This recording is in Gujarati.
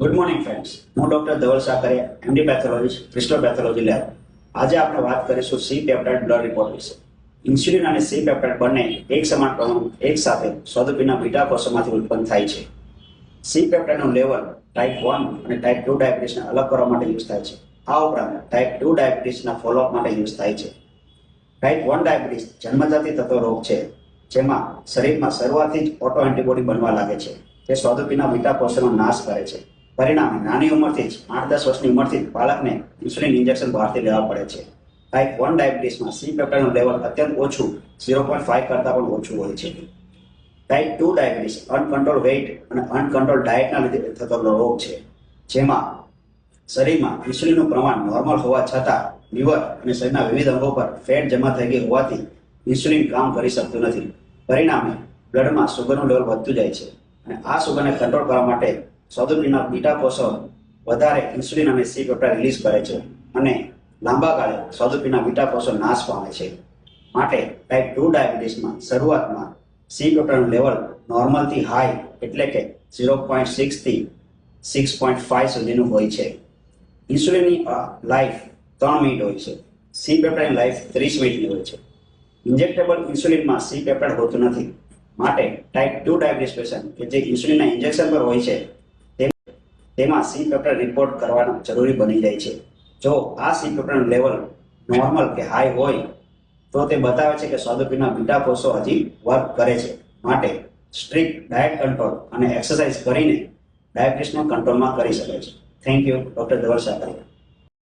ગુડ મોર્નિંગ ફ્રેન્ડ્સ હું doctor Dhaval Sakare MD pathologist crystal pathology lab આજે આપણે વાત કરીશું સી પેપ્ટાઇડ બ્લડ રિપોર્ટ વિશે. ઇન્સ્યુલિન અને સી પેપ્ટાઇડ બંને એક સમાન પ્રમાણ એક સાથે સ્વાદુપીના બીટા કોષોમાંથી ઉત્પન્ન થાય છે. સી પેપ્ટાઇડનું લેવલ ટાઈપ વન અને ટાઈપ ટુ ડાયાબિટીસને અલગ કરવા માટે યુઝ થાય છે. આ ઉપરાંત ટાઈપ ટુ ડાયાબિટીસના ફોલોઅપ માટે યુઝ થાય છે. ટાઈપ વન ડાયાબિટીસ જન્મજાતિ થતો રોગ છે, જેમાં શરીરમાં શરૂઆતથી જ ઓટો એન્ટીબોડી બનવા લાગે છે. તે સ્વાદુપીના બીટા કોષોનો નાશ કરે છે. પરિણામે નાની ઉંમરથી જ, આઠ દસ વર્ષની ઉંમરથી જ બાળકને ઇન્સ્યુલિન ઇન્જેક્શન બહારથી લેવા પડે છે. ટાઈપ વન ડાયાબિટીસમાં સી પેપ્ટાઇડનું લેવલ અત્યંત ઓછું ઝીરો પોઈન્ટ ફાઈવ કરતાં પણ ઓછું હોય છે. Type two diabetes uncontrol weight અને અનકન્ટ્રોલ ડાયટના લીધે થતો રોગ છે. જેમાં શરીરમાં ઇન્સ્યુલિનનું પ્રમાણ નોર્મલ હોવા છતાં લીવર અને શરીરના વિવિધ અંગો પર ફેટ જમા થઈ ગઈ હોવાથી ઇન્સ્યુલિન કામ કરી શકતું નથી. પરિણામે બ્લડમાં સુગરનું લેવલ વધતું જાય છે અને આ સુગરને કંટ્રોલ કરવા માટે સ્વાદુપીના બીટા કોષો વધારે ઇન્સ્યુલિન અને સી પેપ્ટાઇડ રિલીઝ કરે છે અને લાંબા ગાળે સ્વાદુપિંડના બીટા કોષો નાશ પામે છે. માટે ટાઈપ ટુ ડાયાબિટીસમાં શરૂઆતમાં સી પેપ્ટાઇડનું લેવલ નોર્મલથી હાઈ એટલે કે ઝીરો પોઈન્ટ સિક્સથી સિક્સ પોઈન્ટ ફાઈવ સુધીનું હોય છે. ઇન્સ્યુલિનની લાઈફ ત્રણ મિનિટ હોય છે. સી પેપ્ટાઇડની લાઈફ ત્રીસ મિનિટની હોય છે. ઇન્જેક્ટેબલ ઇન્સ્યુલિનમાં સી પેપ્ટાઇડ હોતું નથી. માટે ટાઈપ ટુ ડાયાબિટીસ પેશન્ટ કે જે ઇન્સ્યુલિનના ઇન્જેક્શન પર હોય છે તેમાં સી પેપ્ટાઇડ રિપોર્ટ કરવાનું જરૂરી બની જાય છે. જો આ સી પેપ્ટાઇડ લેવલ નોર્મલ કે હાઈ હોય, તો તે બતાવે છે કે સ્વાદુપીના બીટા કોષો હજી વર્ક કરે છે. માટે સ્ટ્રિક્ટ ડાયટ કંટ્રોલ અને એક્સરસાઇઝ કરીને ડાયાબિટીસને કંટ્રોલમાં કરી શકે છે. Thank you doctor Dhaval Sakaria